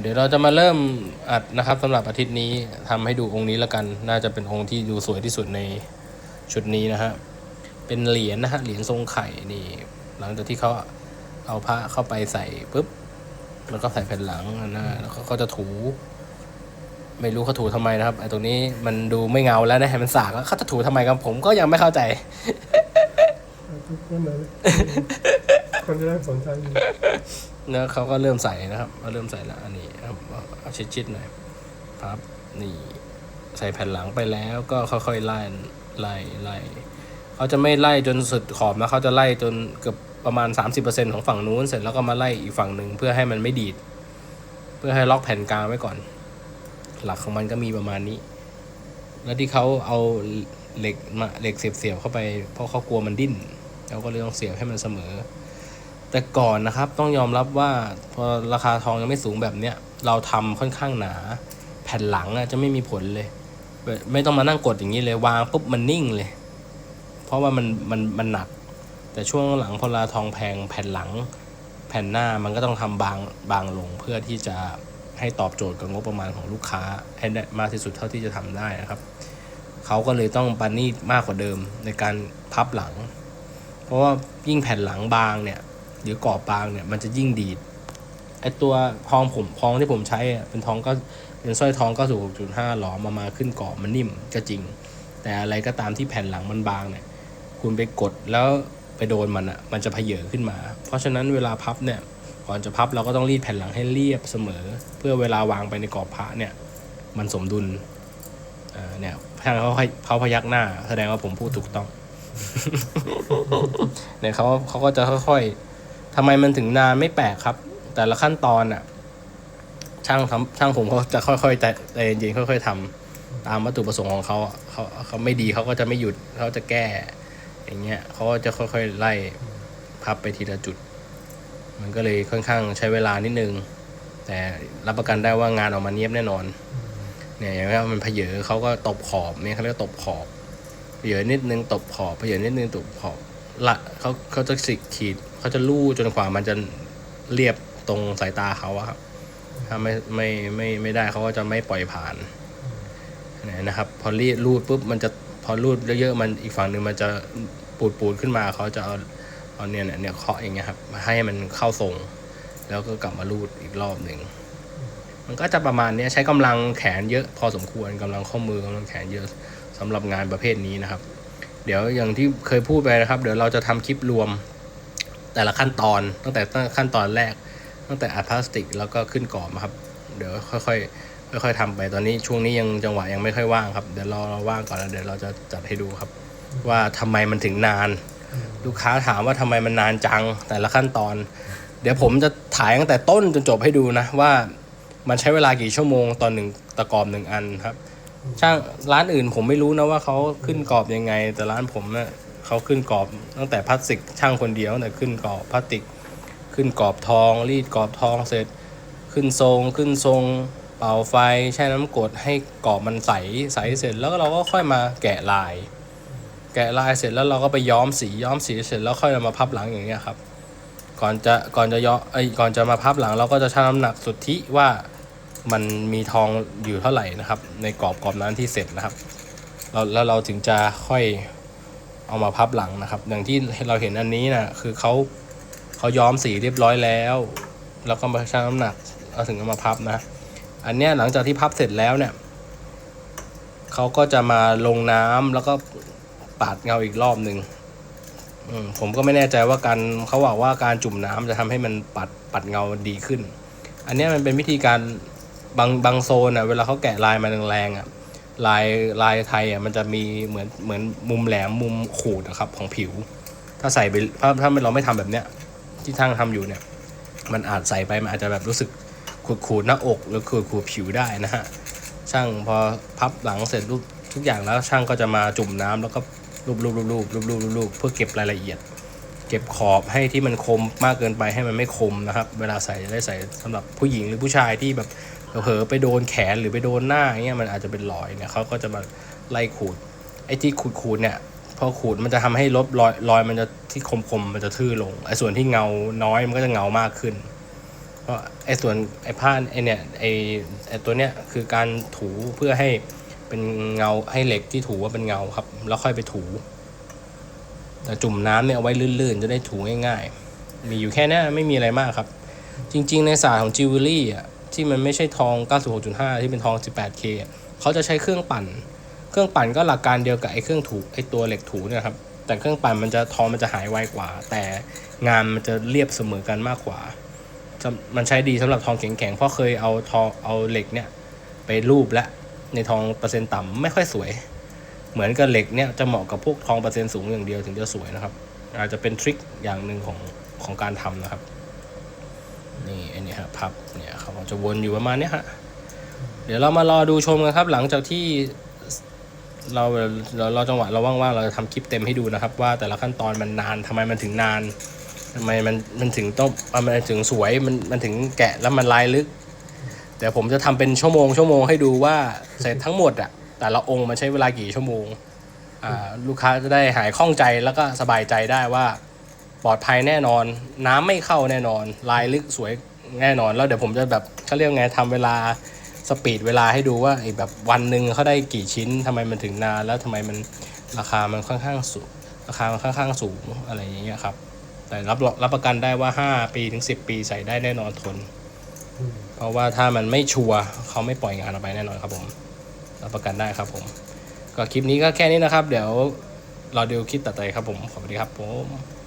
เดี๋ยวเราจะมาเริ่มอัดนะครับสำหรับอาทิตย์นี้ทำให้ดูองค์นี้แล้วกัน น่าจะเป็นองค์ที่ดูสวยที่สุดในชุดนี้นะฮะเป็นเหรียญนะฮะเหรียญทรงไข่นี่ หลังจากที่เขาเอาพระเข้าไปใส่ปุ๊บแล้วก็ใส่แผ่นหลังนะแล้วเขาจะถู ไม่รู้เขาถูทำไมนะครับไอ้ตรงนี้มันดูไม่เงาแล้วนะให้มันสากแล้วเขาจะถูทำไมครับผมก็ยังไม่เข้าใจ คนจะได้สนใจอยู่เนื้อเขาก็เริ่มใส่นะครับก็เริ่มใส่แล้วอันนี้ครับเอาชิดๆหน่อยครับนี่ใส่แผ่นหลังไปแล้วก็ค่อยๆไล่ไล่ไล่เขาจะไม่ไล่จนสุดขอบนะเขาจะไล่จนเกือบประมาณ 30%ของฝั่งนู้นเสร็จแล้วก็มาไล่อีกฝั่งหนึ่งเพื่อให้มันไม่ดีด เพื่อให้ล็อกแผ่นกลางไว้ก่อน หลักของมันก็มีประมาณนี้ แล้วที่เขาเอาเหล็กมาเหล็กเสียบๆเข้าไปเพราะเขากลัวมันดิ้นแล้วก็เลยต้องเสียบให้มันเสมอ แต่ก่อนนะครับต้องยอมรับว่าพอราคาทองยังไม่สูงแบบเนี้ยเราทำค่อนข้างหนา แผ่นหลังอะจะไม่มีผลเลย ไม่ต้องมานั่งกดอย่างนี้เลยวางปุ๊บมันนิ่งเลย เพราะว่ามันมันมันหนัก แต่ช่วงหลังพอราคาทองแพงแผ่นหลัง แผ่นหน้ามันก็ต้องทำบางบางลงเพื่อที่จะให้ตอบโจทย์กับงบประมาณของลูกค้าให้ได้มากที่สุดเท่าที่จะทำได้นะครับเขาก็เลยต้องปานีตมากกว่าเดิมในการพับหลัง เพราะว่ายิ่งแผ่นหลังบางเนี่ย หรือกรอบบางเนี่ยมันจะยิ่งดีดไอตัวทองผมทองที่ผมใช้อะเป็นทองก็เป็นสร้อยทองก็สูงจุดห้าหลอมามาขึ้นกรอบมันนิ่มก็จริง แต่อะไรก็ตามที่แผ่นหลังมันบางเนี่ย คุณไปกดแล้วไปโดนมันอะมันจะเพเยอขึ้นมา เพราะฉะนั้นเวลาพับเนี่ยก่อนจะพับเราก็ต้องรีดแผ่นหลังให้เรียบเสมอ เพื่อเวลาวางไปในกรอบพระเนี่ยมันสมดุลเนี่ยทางเขาให้เขาพยักหน้า แสดงว่าผมพูดถูกต้องเนี่ยเขาเขาก็จะค่อยๆ ทำไมมันถึงนานไม่แปลกครับ แต่ละขั้นตอนอะช่างทำช่างผมเขาจะค่อยๆใจใจเย็นๆค่อย ๆทำตามวัตถุประสงค์ของเขาเขาเขาไม่ดีเขาก็จะไม่หยุดเขาจะแก้ อย่างเงี้ยเขาก็จะค่อยๆไล่พับไปทีละจุด มันก็เลยค่อนข้างใช้เวลานิดนึง แต่รับประกันได้ว่างานออกมาเนียบแน่นอนเนี่ยอย่างว่ามันเพเยอเขาก็ตบขอบเนี่ยเขาเรียกตบขอบเพเยอนิดนึงตบขอบเพเยอนิดนึงตบขอบละเขาเขาจะสิกขีด เขาจะลู่จนกว่ามันจะเรียบตรงสายตาเขาอะครับ ถ้าไม่ไม่ไม่ไม่ได้เขาก็จะไม่ปล่อยผ่านนะครับ พอรีดรูดปุ๊บมันจะพอรูดเยอะๆมันอีกฝั่งหนึ่งมันจะปูดปูดๆขึ้นมาเขาจะเอาเอาเนี่ยเนี่ยเคาะอย่างเงี้ยครับให้มันเข้าทรง แล้วก็กลับมารูดอีกรอบหนึ่งมันก็จะประมาณเนี้ยใช้กำลังแขนเยอะพอสมควรกำลังข้อมือกำลังแขนเยอะสำหรับงานประเภทนี้นะครับ เดี๋ยวอย่างที่เคยพูดไปนะครับ เดี๋ยวเราจะทำคลิปรวม แต่ละขั้นตอนตั้งแต่ตั้งขั้นตอนแรก ตั้งแต่อัดพลาสติกแล้วก็ขึ้นกรอบนะครับ เดี๋ยวค่อยๆค่อยๆทำไปตอนนี้ช่วงนี้ยังจังหวะยังไม่ค่อยว่างครับ เดี๋ยวรอเราว่างก่อนแล้วเดี๋ยวเราจะจัดให้ดูครับ ว่าทำไมมันถึงนาน ลูกค้าถามว่าทำไมมันนานจังแต่ละขั้นตอน เดี๋ยวผมจะถ่ายตั้งแต่ต้นจนจบให้ดูนะว่ามันใช้เวลากี่ชั่วโมงตอนหนึ่งตะกรอบหนึ่งอันครับช่างร้านอื่นผมไม่รู้นะว่าเขาขึ้นกรอบยังไง แต่ร้านผมเนะ่ย เขาขึ้นกรอบตั้งแต่พลาสติกช่างคนเดียวตั้งแต่ขึ้นกรอบพลาสติก ขึ้นกรอบทอง รีดกรอบทองเสร็จ ขึ้นทรง ขึ้นทรง เป่าไฟแช่น้ำกรดให้กรอบมันใสใสเสร็จแล้วเราก็ค่อยมาแกะลาย แกะลายเสร็จแล้วเราก็ไปย้อมสีย้อมสีเสร็จแล้วค่อยเอามาพับหลังอย่างเงี้ยครับ ก่อนจะก่อนจะย้อไอ้ก่อนจะมาพับหลัง เราก็จะชั่งน้ำหนักสุทธิว่ามันมีทองอยู่เท่าไหร่นะครับ ในกรอบกรอบนั้นที่เสร็จนะครับเราแล้วเราถึงจะค่อย เอามาพับหลังนะครับ อย่างที่เราเห็นอันนี้นะคือเขาเขาย้อมสีเรียบร้อยแล้ว แล้วก็มาชั่งน้ำหนักเอาถึงเอามาพับนะ อันเนี้ยหลังจากที่พับเสร็จแล้วเนี่ยเขาก็จะมาลงน้ำแล้วก็ปาดเงาอีกรอบหนึ่งมผมก็ไม่แน่ใจว่าการเขาบอกว่าการจุ่มน้ำจะทำให้มันปัดปัดเงาดีขึ้น อันเนี้ยมันเป็นวิธีการบางบางโซนอะเวลาเขาแกะลายมาแรงๆอะ ลายลายไทยอะมันจะมีเหมือนเหมือนมุมแหลมมุมขูดนะครับของผิว ถ้าใส่ไปถ้าถ้าเราไม่ทำแบบเนี้ยที่ทั้งทำอยู่เนี่ย มันอาจใส่ไปมันอาจจะแบบรู้สึกขูดขูดหน้าอกหรือขูดขูดผิวได้นะฮะช่างพอพับหลังเสร็จรูปทุกอย่างแล้วช่างก็จะมาจุ่มน้ำแล้วก็รูปรูปรูปรูปรูปรูปรูปเพื่อเก็บรายละเอียด เก็บขอบให้ที่มันคมมากเกินไปให้มันไม่คมนะครับ เวลาใส่จะได้ใส่สำหรับผู้หญิงหรือผู้ชายที่แบบเผลอไปโดนแขนหรือไปโดนหน้าอย่างเงี้ยมันอาจจะเป็นรอยเนี่ยเขาก็จะมาไล่ขูดไอ้ที่ขูดๆเนี่ยพอขูดมันจะทำให้ลบรอยรอยมันจะที่คมๆมันจะทื่อลงไอ้ส่วนที่เงาน้อยมันก็จะเงามากขึ้นเพราะราะไอ้ส่วนไอ้ผ้าไอ้เนี่ยไอ้ไอ้ตัวเนี้ยคือการถูเพื่อให้เป็นเงาให้เหล็กที่ถูว่าเป็นเงาครับ แล้วค่อยไปถู แต่จุ่มน้ำเนี่ยเอาไว้ลื่นๆ จะได้ถูง่ายๆ มีอยู่แค่นี้ไม่มีอะไรมากครับ จริงๆ ในศาสตร์ของจิวเวลรี่อะที่มันไม่ใช่ทอง 96.5 ที่เป็นทอง 18K เขาจะใช้เครื่องปั่น เครื่องปั่นก็หลักการเดียวกับไอ้เครื่องถูไอ้ตัวเหล็กถูเนี่ยครับ แต่เครื่องปั่นมันจะทองมันจะหายไวกว่า แต่งานมันจะเรียบเสมอกันมากกว่า มันใช้ดีสำหรับทองแข็งๆ เพราะเคยเอาทองเอาเหล็กเนี่ยไปรูปและในทองเปอร์เซ็นต์ต่ำไม่ค่อยสวย เหมือนกับเหล็กเนี่ยจะเหมาะกับพวกทองเปอร์เซ็นต์สูงอย่างเดียวถึงจะสวยนะครับ อาจจะเป็นทริคอย่างหนึ่งของของการทำนะครับนี่อันนี้ฮะพับเนี่ยเขาจะวนอยู่ประมาณนี้ฮะเดี๋ยวเรามารอดูชมกันครับ หลังจากที่เราเราเราจังหวะเราว่างๆเราจะทำคลิปเต็มให้ดูนะครับ ว่าแต่ละขั้นตอนมันนานทำไมมันถึงนานทำไมมันมันถึงต้องมันถึงสวยมันมันถึงแกะแล้วมันลายลึก แต่ผมจะทำเป็นชั่วโมงชั่วโมงให้ดูว่าเสร็จทั้งหมดอะ แต่ละองค์มันใช้เวลากี่ชั่วโมงอ่าลูกค้าจะได้หายข้องใจแล้วก็สบายใจได้ว่าปลอดภัยแน่นอน น้ำไม่เข้าแน่นอน ลายลึกสวยแน่นอน แล้วเดี๋ยวผมจะแบบเขาเรียกไงทำเวลาสปีดเวลาให้ดูว่าไอ้แบบวันหนึ่งเขาได้กี่ชิ้นทำไมมันถึงนานแล้วทำไมมันราคามันค่อนข้างสูงราคามันค่อนข้างสูงอะไรอย่างเงี้ยครับ แต่รับรับประกันได้ว่า 5 ปีถึง 10 ปีใส่ได้แน่นอนทน เพราะว่าถ้ามันไม่ชัวร์เขาไม่ปล่อยงานออกไปแน่นอนครับผม รับประกันได้ครับผม ก็คลิปนี้ก็แค่นี้นะครับ เดี๋ยวรอดูคลิปต่อไปครับผม ขอบคุณครับผม